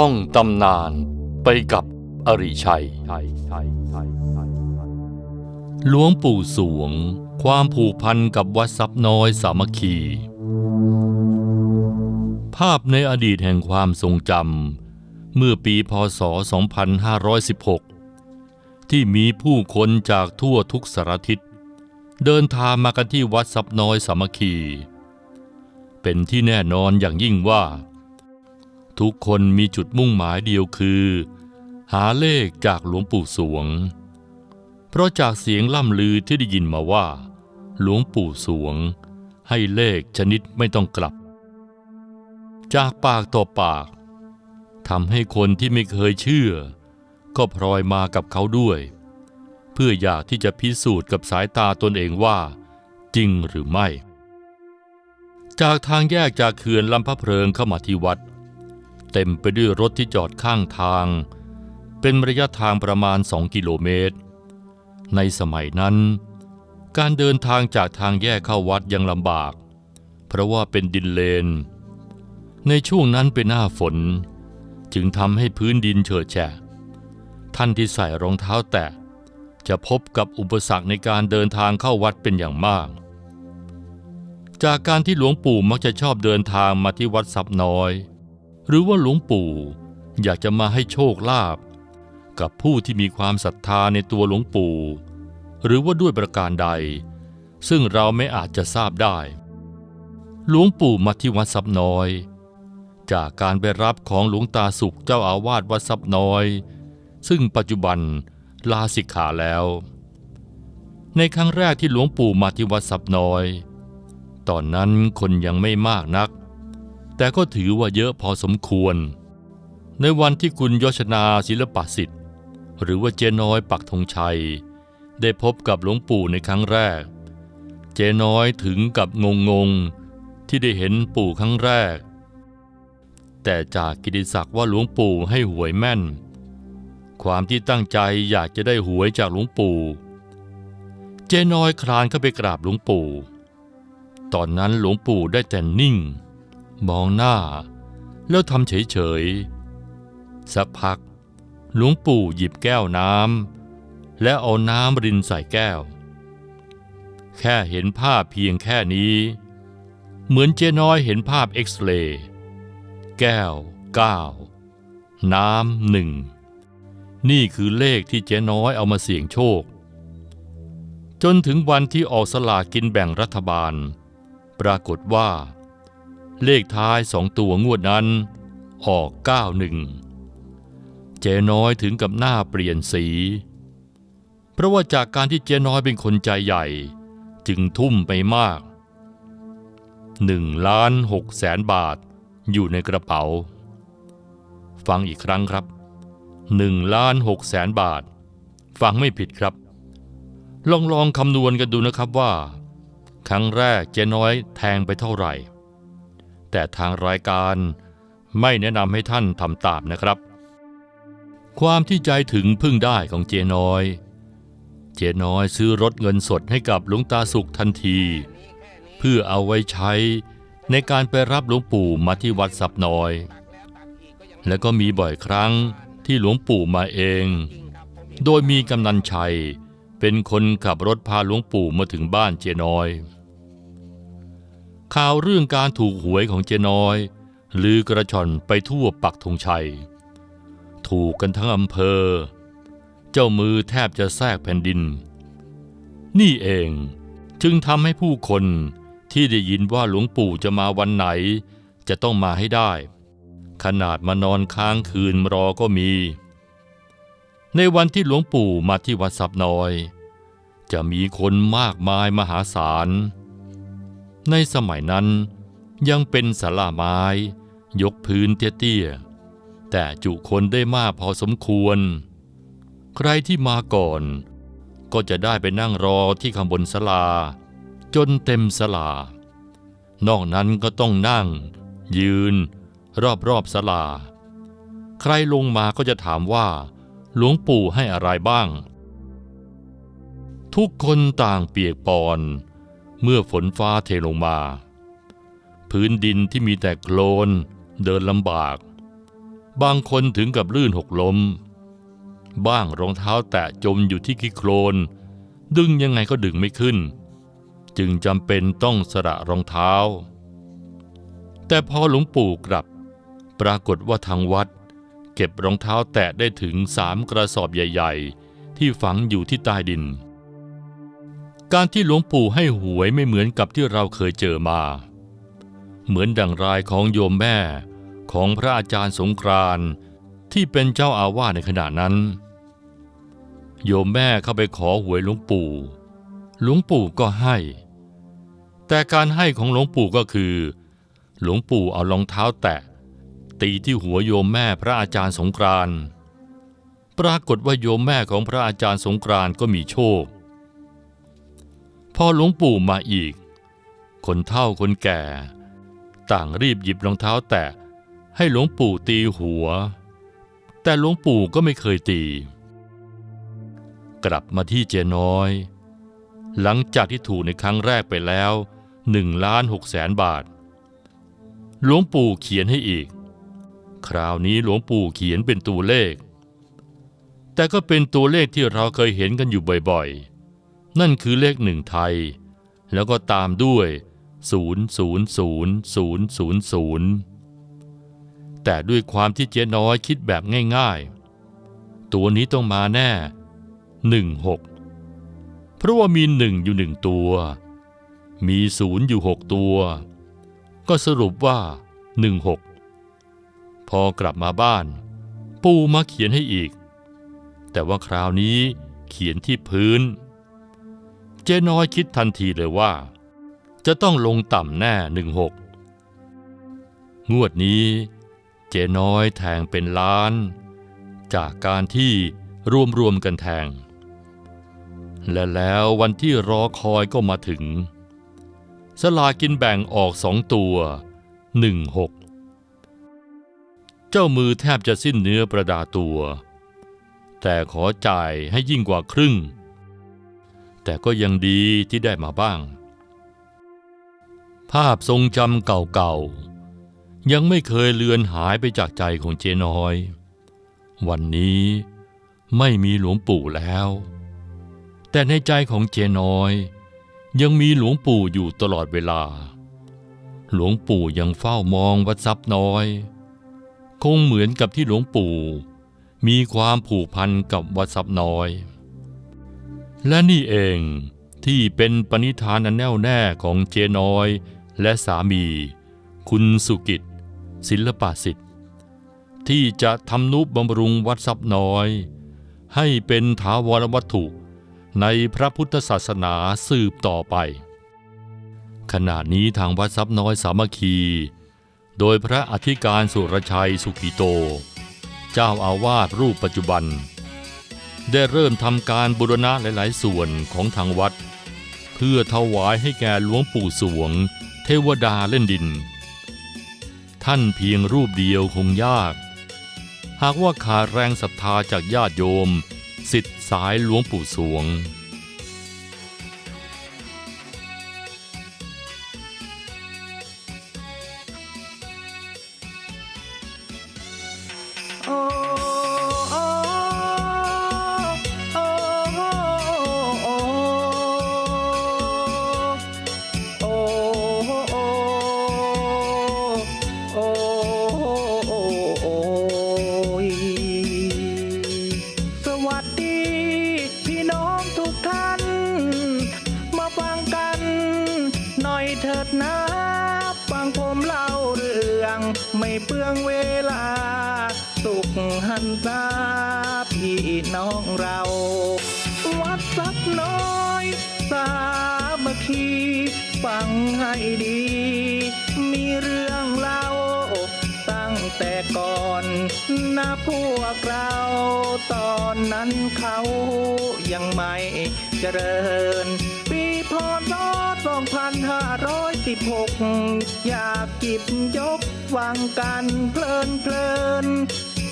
ท่องตำนานไปกับอริชัย หลวงปู่สวง ความผูกพันกับวัดซับน้อยสามัคคี ภาพในอดีตแห่งความทรงจำเมื่อปีพศ 2516 ที่มีผู้คนจากทั่วทุกสารทิศเดินทางมากันที่วัดซับน้อยสามัคคี เป็นที่แน่นอนอย่างยิ่งว่า ทุกคนมีจุดมุ่งหมายเดียวคือ หาเลขจากหลวงปู่สวง เพราะจากเสียงล่ำลือที่ได้ยินมาว่า หลวงปู่สวง ให้เลขชนิดไม่ต้องกลับ จากปากต่อปากทำให้คนที่ไม่เคยเชื่อ ก็พลอยมากับเขาด้วย เพื่ออยากที่จะพิสูจน์กับสายตาตนเองว่า จริงหรือไม่ จากทางแยกจากเขื่อนลำพะเพลิงเข้ามาที่วัด เต็มไปด้วยรถที่จอดข้างทาง เป็นระยะทางประมาณ 2 กิโลเมตร ในสมัยนั้น การเดินทางจากทางแยกเข้าวัดยังลำบาก เพราะว่าเป็นดินเลน ในช่วงนั้นเป็นหน้าฝน จึงทำให้พื้นดินเฉอะแฉะ ท่านที่ใส่รองเท้าแตะ จะพบกับอุปสรรคในการเดินทางเข้าวัดเป็นอย่างมากจากการที่หลวงปู่มักจะชอบเดินทางมาที่วัดสับน้อย หรือว่าหลวงปู่ อยากจะมาให้โชคลาภกับผู้ที่มีความศรัทธาในตัวหลวงปู่ หรือว่าด้วยประการใด ซึ่งเราไม่อาจจะทราบได้ หลวงปู่มาที่วัดซับน้อย จากการไปรับของหลวงตาสุขเจ้าอาวาสวัดซับน้อย ซึ่งปัจจุบันลาสิกขาแล้ว ในครั้งแรกที่หลวงปู่มาที่วัดซับน้อย ตอนนั้นคนยังไม่มากนัก แต่ก็ถือว่าเยอะพอสมควร ในวันที่คุณยชนาศิลปสิทธิ์ หรือว่าเจน้อยปักธงชัย ได้พบกับหลวงปู่ในครั้งแรก เจน้อยถึงกับงงงๆที่ได้เห็นปู่ครั้งแรก แต่จากกิติศักดิ์ว่าหลวงปู่ให้หวยแม่น ความที่ตั้งใจอยากจะได้หวยจากหลวงปู่ เจน้อยคลานเข้าไปกราบหลวงปู่ ตอนนั้นหลวงปู่ได้แต่นิ่ง มองหน้า แล้วทำเฉยๆ สักพัก หลวงปู่หยิบแก้วน้ำและเอาน้ำรินใส่แก้ว แค่เห็นภาพเพียงแค่นี้ เหมือนเจ๊น้อยเห็นภาพเอ็กซเรย์แก้วเก้าน้ำหนึ่งนี่คือเลขที่เจ๊น้อยเอามาเสี่ยงโชค จนถึงวันที่ออกสลากินแบ่งรัฐบาล ปรากฏว่า เลขท้ายสองตัวงวดนั้น ออก 91 เจน้อยถึงกับหน้าเปลี่ยนสี เพราะว่าจากการที่เจน้อยเป็นคนใจใหญ่ จึงทุ่มไปมาก1ล้าน6แสนบาทอยู่ในกระเป๋า ฟังอีกครั้งครับ1ล้าน6แสนบาท ฟังไม่ผิดครับ ลองลองคำนวณกันดูนะครับว่า ครั้งแรกเจน้อยแทงไปเท่าไหร่ แต่ทางรายการไม่แนะนำให้ท่านทำตามนะครับ ความที่ใจถึงพึ่งได้ของเจน้อย เจน้อยซื้อรถเงินสดให้กับหลวงตาสุขทันที เพื่อเอาไว้ใช้ในการไปรับหลวงปู่มาที่วัดสับน้อย และก็มีบ่อยครั้งที่หลวงปู่มาเอง โดยมีกำนันชัยเป็นคนขับรถพาหลวงปู่มาถึงบ้านเจน้อย ข่าวเรื่องการถูกหวยของเจน้อย ลือกระชอนไปทั่วปักธงชัย ถูกกันทั้งอำเภอ เจ้ามือแทบจะแทรกแผ่นดิน นี่เองจึงทำให้ผู้คนที่ได้ยินว่าหลวงปู่จะมาวันไหน จะต้องมาให้ได้ ขนาดมานอนค้างคืนรอก็มี ในวันที่หลวงปู่มาที่วัดสับน้อย จะมีคนมากมายมหาศาล ในสมัยนั้นยังเป็นศาลาไม้ ยกพื้นเตี้ยๆ แต่จุคนได้มากพอสมควร ใครที่มาก่อน ก็จะได้ไปนั่งรอที่ข้างบนศาลา จนเต็มศาลา นอกนั้นก็ต้องนั่ง ยืน รอบๆศาลา ใครลงมาก็จะถามว่า หลวงปู่ให้อะไรบ้าง ทุกคนต่างเปียกปอน เมื่อฝนฟ้าเทลงมา พื้นดินที่มีแต่โคลนเดินลำบาก บางคนถึงกับลื่นหกล้ม บ้างรองเท้าแตะจมอยู่ที่ขี้โคลน ดึงยังไงก็ดึงไม่ขึ้น จึงจำเป็นต้องสละรองเท้า แต่พอหลวงปู่กลับ ปรากฏว่าทางวัด เก็บรองเท้าแตะได้ถึงสามกระสอบใหญ่ ๆ ที่ฝังอยู่ที่ใต้ดิน การที่หลวงปู่ให้หวยไม่เหมือนกับที่เราเคยเจอมา เหมือนดังรายของโยมแม่ของพระอาจารย์สงกรานที่เป็นเจ้าอาวาสในขณะนั้น โยมแม่เข้าไปขอหวยหลวงปู่ หลวงปู่ก็ให้ แต่การให้ของหลวงปู่ก็คือ หลวงปู่เอารองเท้าแตะ ตีที่หัวโยมแม่พระอาจารย์สงกรานปรากฏว่าโยมแม่ของพระอาจารย์สงกรานก็มีโชค พอหลวงปู่มาอีก คนเฒ่าคนแก่ ต่างรีบหยิบรองเท้าแตะให้หลวงปู่ตีหัว แต่หลวงปู่ก็ไม่เคยตี กลับมาที่เจน้อย หลังจากที่ถูกในครั้งแรกไปแล้วหนึ่งล้านหกแสนบาท หลวงปู่เขียนให้อีก คราวนี้หลวงปู่เขียนเป็นตัวเลข แต่ก็เป็นตัวเลขที่เราเคยเห็นกันอยู่บ่อยๆ นั่นคือเลขหนึ่งไทย แล้วก็ตามด้วย 000000 แต่ด้วยความที่เจ๊น้อยคิดแบบง่ายๆ ตัวนี้ต้องมาแน่ 16 เพราะว่ามีหนึ่งอยู่หนึ่งตัว มีศูนย์อยู่หกตัว ก็สรุปว่า 16 พอกลับมาบ้าน ปู่มาเขียนให้อีก แต่ว่าคราวนี้เขียนที่พื้น เจ๊น้อยคิดทันทีเลยว่า จะต้องลงต่ำแน่หนึ่งหกงวดนี้เจ๊น้อยแทงเป็นล้าน จากการที่รวมรวมกันแทง และแล้ววันที่รอคอยก็มาถึง สลากินแบ่งออกสองตัวหนึ่งหกเจ้ามือแทบจะสิ้นเนื้อประดาตัว แต่ขอจ่ายให้ยิ่งกว่าครึ่ง แต่ก็ยังดีที่ได้มาบ้าง ภาพทรงจำเก่าๆ ยังไม่เคยเลือนหายไปจากใจของเจน้อย วันนี้ไม่มีหลวงปู่แล้ว แต่ในใจของเจน้อย ยังมีหลวงปู่อยู่ตลอดเวลา หลวงปู่ยังเฝ้ามองวัดทรัพย์น้อย คงเหมือนกับที่หลวงปู่มีความผูกพันกับวัดทรัพย์น้อย และนี่เองที่เป็นปณิธานอันแน่วแน่ของเจน้อย และสามี คุณสุกิจ ศิลปสิทธิ์ ที่จะทำนุบำรุงวัดทรัพย์น้อย ให้เป็นถาวรวัตถุในพระพุทธศาสนาสืบต่อไป ขณะนี้ทางวัดทรัพย์น้อยสามัคคี โดยพระอธิการสุรชัยสุกิโต เจ้าอาวาสรูปปัจจุบัน ได้เริ่มทำการบูรณะหลาย ๆ ส่วนของทางวัด เพื่อถวายให้แก่หลวงปู่สวง เทวดาเล่นดิน ท่านเพียงรูปเดียวคงยาก หากว่าขาดแรงศรัทธาจากญาติโยมสิทธิ์สายหลวงปู่สวง เปลืองเวลา สุขหันตาพี่น้องเรา วัดสักน้อย สามัคคีฟังให้ดี มีเรื่องเล่า ตั้งแต่ก่อนนะพวกเรา ตอนนั้นเขายังไม่เจริญ ปีพศ2516 อยากจิบยกวังกันเพลินเพลิน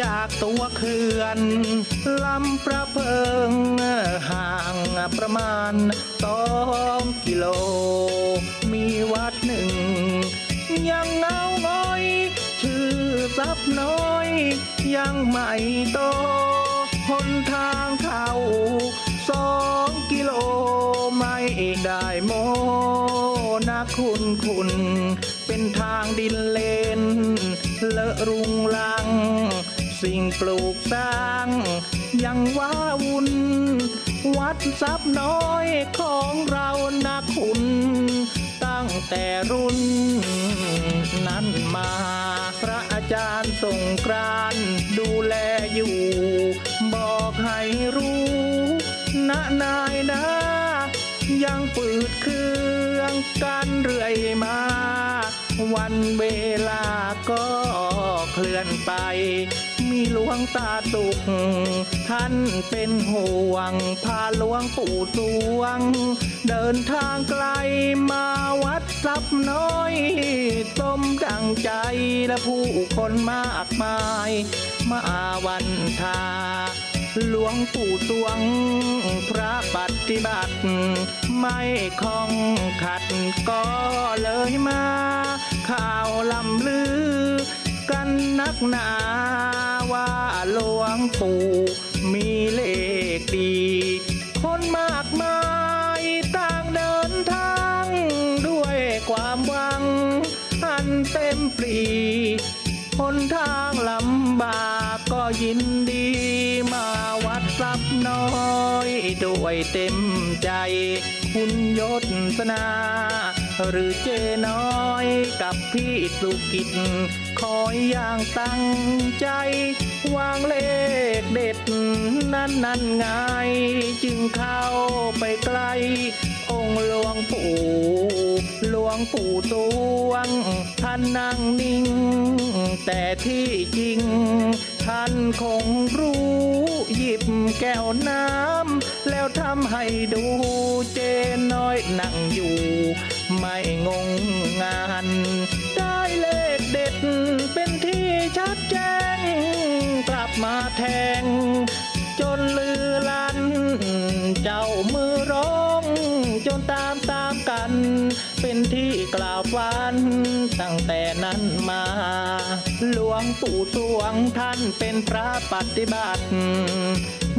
จากตัวเขื่อนลำประเพิง ห่างประมาณสองกิโล มีวัดหนึ่ง ยังเงาง้อย ชื่อทรัพย์น้อย ยังไม่โตหนทางเข้า สองกิโลไม่ได้โมนะคุณคุณ เป็นทางดินเลน เลอะรุงลัง สิ่งปลูกสร้าง ยังว้าวุ่น วัดทรัพย์น้อยของเรานะคุณ ตั้งแต่รุ่น นั้นมาพระอาจารย์ส่งกรานดู ยังปืดเครื่องกันเรื่อยมา วันเวลาก็เคลื่อนไป มีหลวงตาตุก ท่านเป็นห่วง พาหลวงปู่ตวง เดินทางไกลมาวัดทรัพย์น้อยสมดังใจและผู้คนมากมาย มาวันทา หลวงปู่ตวง พระปฏิบัติ ไม่คล่องขัดก็เลยมา ข่าวลำลือ กันนักหนาว่าหลวงปู่มีเลขดี คนมากมายต่างเดินทาง ด้วยความหวัง อันเต็มปรีหนทางลำบาก ก็ยินดีมาวัดทรัพย์น้อยด้วยเต็มใจ คุณยศสนา หรือเจน้อยกับพี่สุกิจคอยอย่างตั้งใจ วางเลขเด็ด นั้นนั่นไง จึงเข้าไปใกล้องค์หลวงปู่หลวงปู่ตวงท่านนั่งนิ่ง แต่ที่จริงานคงรู้หยิบแก้วน้ำ แล้วทำให้ดูเจน้อยนั่งอยู่ ไม่งงงาน ได้เลขเด็ดเป็นที่ชัดแจ้ง กลับมาแทง จนลือลัน เจ้ามือร้อง จนตามตามกัน เป็นที่กล่าวฟันตั้งแต่นั้นมา หลวงปู่ตวงท่านเป็นพระปฏิบัติ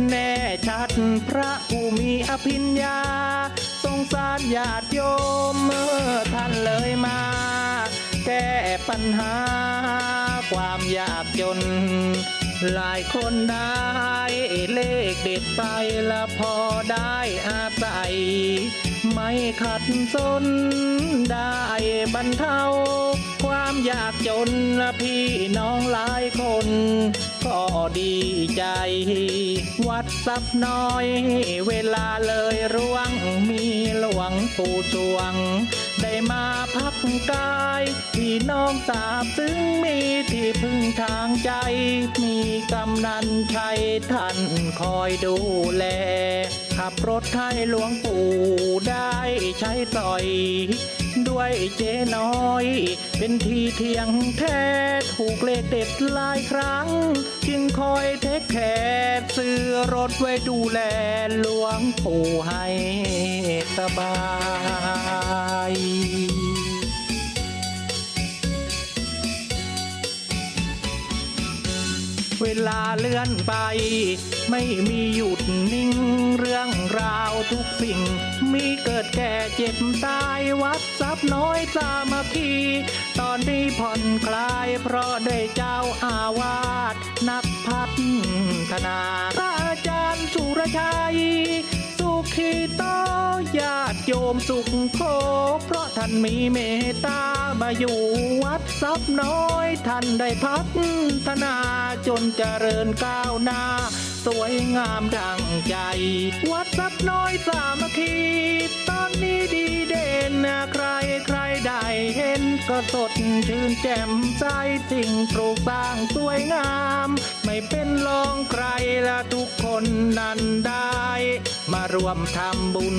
แน่ชัดพระผู้มีอภิญญาสงสารญาติโยมเมื่อท่านเลยมา แก้ปัญหาความยากจน หลายคนได้เลขเด็ดไปละพอได้อาศัย ไม่ขัดสนได้บรรเทา ความยากจนพี่น้องหลายคน ก็ดีใจ วัดทรัพย์น้อย เวลาเลยร่วงมีหลวงปู่จวง ได้มาพักกายพี่น้องทราบซึ้งมีที่พึ่งทางใจ มีกำนันชัยท่านคอยดูแล ขับรถให้หลวงปู่ได้ใช้สอย ด้วยเจ๊น้อย เป็นทีเทียงแท้ถูกเลขเด็ดหลายครั้ง จึงคอยเทคแคร์ซื้อรถไว้ดูแลหลวงปู่ให้สบายเวลาเลื่อนไป ไม่มีหยุดนิ่ง เรื่องราวทุกสิ่ง มีเกิดแก่เจ็บตายวัดทรัพย์น้อยสามัคคี ตอนนี้ผ่อนคลายเพราะได้เจ้าอาวาสนักพัฒนา พระอาจารย์สุรชัย สุขีโตญาติโยมสุขโค เพราะท่านมีเมตตามาอยู่วัดทรัพย์น้อย ท่านได้พัฒนาจนเจริญก้าวหน้า สวยงามดังใจ วัดทรัพย์น้อยสามัคคีต นนี้ดีเด่นนะใครใครได้เห็นก็สดชื่นแจ่มใสสิ่งปลูกสร้างสวยงาม ไม่เป็นรองใครและทุกคนนั้นได้ มารวมทำบุญ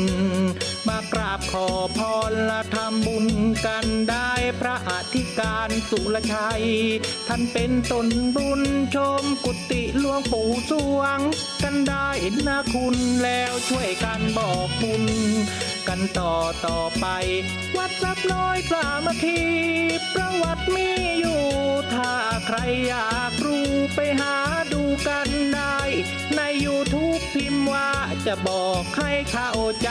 มากราบขอพรและทำบุญกันได้พระอธิการสุรชัย ท่านเป็นตนบุญชมกุฏิหลวงปู่สวง กันได้นะคุณแล้วช่วยกันบอกบุญ กันต่อต่อไป วัดทรัพย์น้อยสามัคคีประวัติมีอยู่ ถ้าใครอยากรู้ไปหาดูกันได้ ใน YouTube พิมพ์ว่าจะบอกให้เข้าใจ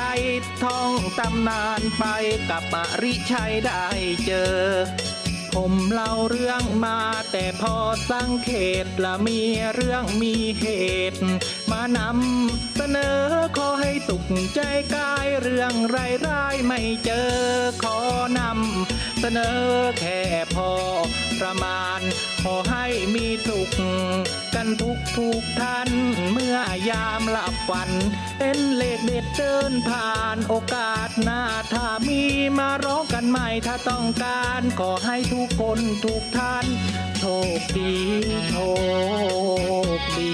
ท่องตำนานไปกับปริชัยได้เจอ ผมเล่าเรื่องมาแต่พอสังเขตละมีเรื่องมีเหตุ มานำเสนอขอให้สุขใจกายเรื่องไรร้ายๆไม่เจอขอนำเสนอแค่พอประมาณ ขอให้มีสุขกันทุกทุกท่านายามหลับฝัน เป็นเลขเด็ดเดินผ่านโอกาสหน้าถ้ามีมาร้องกันใหม่ถ้าต้องการขอให้ทุกคนทุกท่าน โชคดีโชคดี